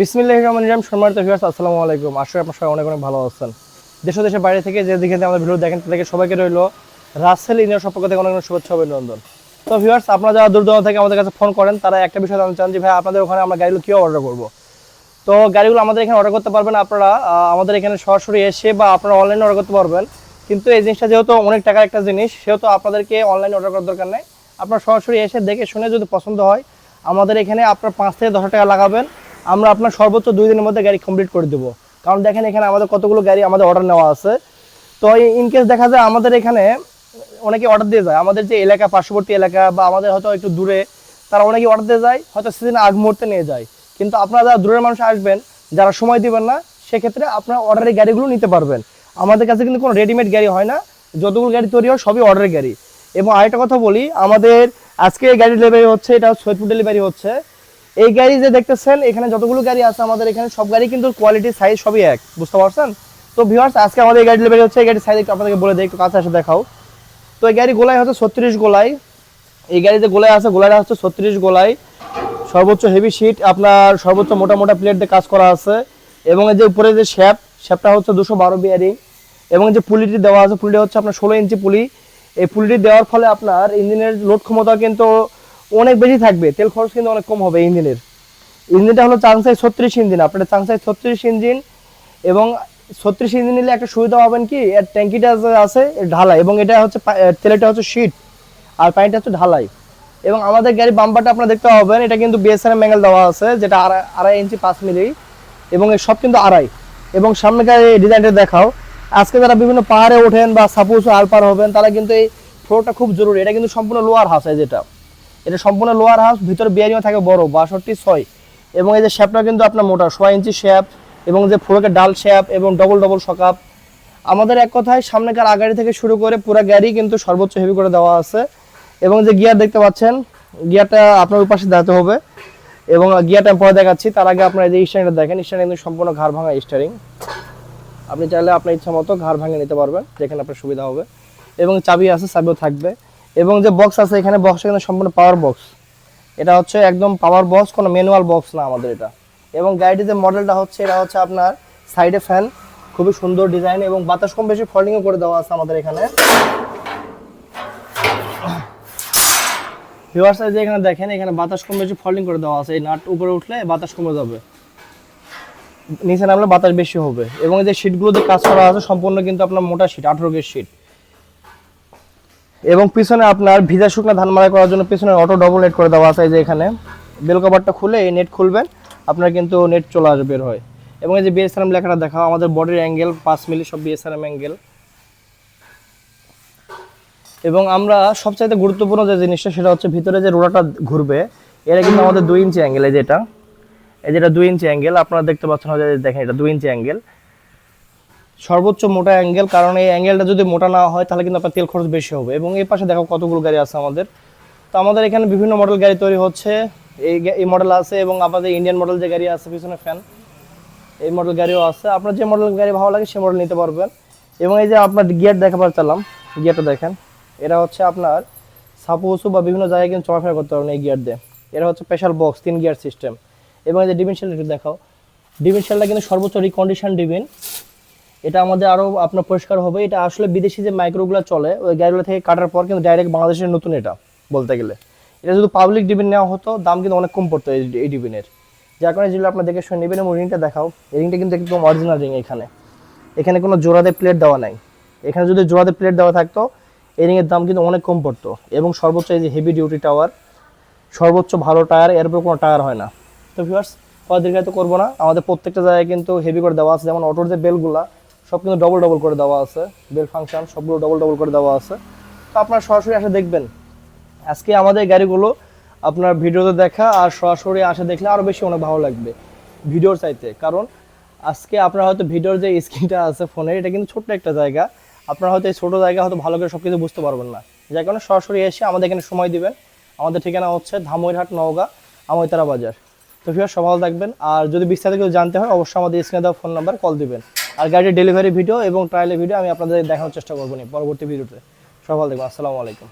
বিসমিল্লাহ রহমান রাম সম্মানিত ভিউয়ার্স আসসালামু আলাইকুম। আশা আপনার সবাই অনেক অনেক ভালো আছেন। দেশ দেশের বাইরে থেকে যে আমাদের ভিডিও দেখেন তাদেরকে সবাইকে রইল রাসেল ইনিয়ার সম্পর্ক থেকে অনেক অনেক শুভেচ্ছা অভিনন্দন। তো ভিউয়ার্স আপনারা যারা দূর দূরান্ত থেকে আমাদের কাছে ফোন করেন, তারা একটা বিষয় জানতে চান যে, ভাই, আপনাদের ওখানে আমরা গাড়িগুলো কীভাবে অর্ডার করব? তো গাড়িগুলো আমাদের এখানে অর্ডার করতে পারবেন আপনারা। আমাদের এখানে সরাসরি এসে বা আপনারা অনলাইনে অর্ডার করতে পারবেন। কিন্তু এই জিনিসটা যেহেতু অনেক টাকার একটা জিনিস, সেহেতু আপনাদেরকে অনলাইনে অর্ডার করার দরকার নেই। আপনারা সরাসরি এসে দেখে শুনে যদি পছন্দ হয়, আমাদের এখানে আপনার পাঁচ থেকে দশ টাকা লাগাবেন। আমরা আপনার সর্বোচ্চ দুই দিনের মধ্যে গাড়ি কমপ্লিট করে দেবো। কারণ দেখেন এখানে আমাদের কতগুলো গাড়ি আমাদের অর্ডার নেওয়া আছে। তো ইন কেস দেখা যায় আমাদের এখানে অনেকে অর্ডার দিয়ে যায়। আমাদের যে এলাকা, পার্শ্ববর্তী এলাকা বা আমাদের হয়তো একটু দূরে, তারা অনেকে অর্ডার দিয়ে যায়, হয়তো সেদিন আগ মুহূর্তে নিয়ে যায়। কিন্তু আপনারা যারা দূরের মানুষ আসবেন, যারা সময় দিবেন না, সেক্ষেত্রে আপনারা অর্ডারের গাড়িগুলো নিতে পারবেন। আমাদের কাছে কিন্তু কোনো রেডিমেড গাড়ি হয় না। যতগুলো গাড়ি তৈরি হয়, সবই অর্ডারের গাড়ি। এবং আরেকটা কথা বলি, আমাদের আজকে গাড়ি ডেলিভারি হচ্ছে, এটা সৈয়দপুর ডেলিভারি হচ্ছে। এই গাড়ি যে দেখতেছেন, এখানে যতগুলো গাড়ি আছে আমাদের এখানে, সব গাড়ি কিন্তু কোয়ালিটি সাইজ সবই এক, বুঝতে পারছেন? তো ভিউয়ার্স আজকে আমাদের এই গাড়ি হচ্ছে, এই গাড়ির সাইজ একটু আপনাদেরকে বলে দিই, একটু কাছে এসে দেখাও। তো এই গাড়ি গোলায় হচ্ছে ছত্রিশ গোলায় এই গাড়িতে গোলায় আছে গোলাটা হচ্ছে ছত্রিশ গোলায় সর্বোচ্চ হেভি শিট আপনার সর্বোচ্চ মোটা মোটা প্লেট দিয়ে কাজ করা আছে। এবং এই যে উপরে যে শ্যাপ শ্যাপটা হচ্ছে দুশো বারো বিয়ারিং এবং যে পুলিটি দেওয়া আছে, পুলিটি হচ্ছে আপনার ষোলো ইঞ্চি পুলি। এই পুলিটি দেওয়ার ফলে আপনার ইঞ্জিনের লোড ক্ষমতা কিন্তু অনেক বেশি থাকবে। তেল খরচ কিন্তু অনেক কম হবে ইঞ্জিনের। ইঞ্জিনটা হলো চাংসাই ছত্রিশ ইঞ্জিন। আপনার চাংসাই ছত্রিশ ইঞ্জিন এবং ছত্রিশ ইঞ্জিন নিলে একটা সুবিধা হবেন কি, এর ট্যাঙ্কিটা আছে ঢালাই এবং এটা হচ্ছে তেলটা হচ্ছে শীট আর পানিটা হচ্ছে ঢালাই। এবং আমাদের গাড়ি বাম্পারটা আপনারা দেখতে পাবেন, এটা কিন্তু বিএসআর ম্যাঙ্গেল দেওয়া আছে, যেটা আড়াই ইঞ্চি পাঁচ মিলি এবং এর সব কিন্তু আড়াই। এবং সামনেকার এই ডিজাইনটা দেখাও। আজকে যারা বিভিন্ন পাহাড়ে ওঠেন বা সাপোজ আলপার হবেন, তারা কিন্তু এই ফ্লোরটা খুব জরুরি। এটা কিন্তু সম্পূর্ণ লোয়ার এই যেটা এটা সম্পূর্ণ লোয়ার হাউস ভিতরে বিয়ারিংও থাকে বড়, বাষট্টি, ছয়। এবং এই যে শ্যাপটা কিন্তু আপনার মোটা, ছয় ইঞ্চি শ্যাপ এবং যে ফ্লোরকে ডাল শ্যাপ এবং ডবল ডবল সকাপ। আমাদের এক কথায় সামনেকার আগাড়ি থেকে শুরু করে পুরো গাড়ি কিন্তু সর্বোচ্চ হেভি করে দেওয়া আছে। এবং যে গিয়ার দেখতে পাচ্ছেন গিয়ারটা আপনার পাশে দাঁড়াতে হবে। এবং গিয়ারটা আমি পরে দেখাচ্ছি, তার আগে আপনার এই যে স্টারিংটা দেখেন স্টারিং কিন্তু সম্পূর্ণ ঘাড় ভাঙা স্টারিং আপনি চাইলে আপনার ইচ্ছা মতো ঘাড় ভাঙে নিতে পারবেন, যেখানে আপনার সুবিধা হবে। এবং চাবি আছে, চাবিও থাকবে। এবং যে বক্স আছে, এখানে বক্সটা কিন্তু সম্পূর্ণ পাওয়ার বক্স এটা হচ্ছে একদম পাওয়ার বক্স কোনো ম্যানুয়াল বক্স না আমাদের এটা। এবং গাড়িটির যে মডেলটা হচ্ছে, এটা হচ্ছে আপনার সাইডে ফ্যান খুবই সুন্দর ডিজাইন এবং বাতাস কম বেশি ফোল্ডিংও করে দেওয়া আছে আমাদের এখানে। ভিউয়ার্স যে এখানে দেখেন, এখানে বাতাস কম বেশি ফল্ডিং করে দেওয়া আছে। এই নাট উপরে উঠলে বাতাস কমে যাবে। নিচে নামলে বাতাস বেশি হবে। এবং এই যে শীটগুলোতে কাজ করা আছে, সম্পূর্ণ কিন্তু আপনার মোটা শীট আঠারো গের শীট এবং পিছনে আপনার ভিজা শুকনা ধান মারাই করার জন্য পিছনে অটো ডবল নেট করে দেওয়া আছে এই যে এখানে। বেল কভারটা খুলে এই নেট খুলবেন, আপনার কিন্তু নেট চলে আসবে বের হয়। এবং এই যে বিএসআরএম লেখাটা দেখাও, আমাদের বডির অ্যাঙ্গেল পাঁচ মিলি সব বিএসআরএম অ্যাঙ্গেল এবং আমরা সবচাইতে গুরুত্বপূর্ণ যে জিনিসটা, সেটা হচ্ছে ভিতরে যে রোলাটা ঘুরবে, এটা কিন্তু আমাদের দুই ইঞ্চি অ্যাঙ্গেল এই যেটা। এই যেটা দুই ইঞ্চি অ্যাঙ্গেল আপনারা দেখতে পাচ্ছেন দেখেন, এটা দুই ইঞ্চি অ্যাঙ্গেল সর্বোচ্চ মোটা অ্যাঙ্গেল, কারণ এই অ্যাঙ্গেলটা যদি মোটা না হয়, তাহলে কিন্তু আপনার তেল খরচ বেশি হবে। এবং এই পাশে দেখো কতগুলো গাড়ি আছে আমাদের। তো আমাদের এখানে বিভিন্ন মডেল গাড়ি তৈরি হচ্ছে। এই এই মডেল আছে এবং আমাদের ইন্ডিয়ান মডেল যে গাড়ি আছে, পিছনে ফ্যান এই মডেল গাড়িও আছে। আপনার যে মডেল গাড়ি ভালো লাগে, সে মডেল নিতে পারবেন। এবং এই যে আপনার গিয়ার দেখাবার চালাম গিয়ারটা দেখেন। এটা হচ্ছে আপনার সাপোসু বা বিভিন্ন জায়গায় কিন্তু চলাফেরা করতে পারবেন এই গিয়ার দিয়ে। এটা হচ্ছে স্পেশাল বক্স তিন গিয়ার সিস্টেম এবং এই যে ডিভিন শেলটা একটু দেখাও। ডিভিন শেলটা কিন্তু সর্বোচ্চ রিকন্ডিশন ডিভিন এটা আমাদের আরও আপনার পরিষ্কার হবে। এটা আসলে বিদেশি যে মাইক্রোগুলো চলে, ওই গাড়িগুলো থেকে কাটার পর কিন্তু ডাইরেক্ট বাংলাদেশের নতুন এটা, বলতে গেলে। এটা যদি পাবলিক ডিবিন নেওয়া হতো, দাম কিন্তু অনেক কম পড়তো এই- ডিবিনের যার কারণে যেগুলো আপনার দেখে শুনে নেবেন, এবং রিংটা দেখাও। এই রিংটা কিন্তু একদম অরিজিনাল রিং এখানে। এখানে কোনো জোড়াতে প্লেট দেওয়া নাই। এখানে যদি জোড়াতে প্লেট দেওয়া থাকতো, এই রিংয়ের দাম কিন্তু অনেক কম পড়তো। এবং সর্বোচ্চ এই যে হেভি ডিউটি টাওয়ার সর্বোচ্চ ভালো টায়ার এর উপর কোনো টায়ার হয় না। তো ভিউয়ার্স কয় দীর্ঘায়িত করব না। আমাদের প্রত্যেকটা জায়গায় কিন্তু হেভি করে দেওয়া আছে। যেমন অটোর যে বেলগুলা সব কিন্তু ডবল ডবল করে দেওয়া আছে। বেল ফাংশন সবগুলো ডবল ডবল করে দেওয়া আছে। তো আপনারা সরাসরি আসে দেখবেন। আজকে আমাদের গাড়িগুলো আপনার ভিডিওতে দেখা আর সরাসরি আসে দেখলে আরও বেশি অনেক ভালো লাগবে ভিডিওর চাইতে। কারণ আজকে আপনার হয়তো ভিডিওর যে স্ক্রিনটা আছে ফোনে, এটা কিন্তু ছোট্ট একটা জায়গা। আপনারা হয়তো এই ছোটো জায়গা হয়তো ভালো করে সব কিছু বুঝতে পারবেন না। যার কারণে সরাসরি এসে আমাদের এখানে সময় দিবেন। আমাদের ঠিকানা হচ্ছে ধামইরহাট নওগাঁ আমইতারা বাজার। তো ফির সব ভালো থাকবেন। আর যদি বিস্তারিত কিছু জানতে হয়, অবশ্যই আমাদের স্ক্রিনে দেওয়া ফোন নাম্বার কল দিবেন। আর গাড়ির ডেলিভারি ভিডিও এবং ট্রায়ালের ভিডিও আমি আপনাদের দেখানোর চেষ্টা করব পরবর্তী ভিডিওতে সকাল দেখব আসসালামু আলাইকুম.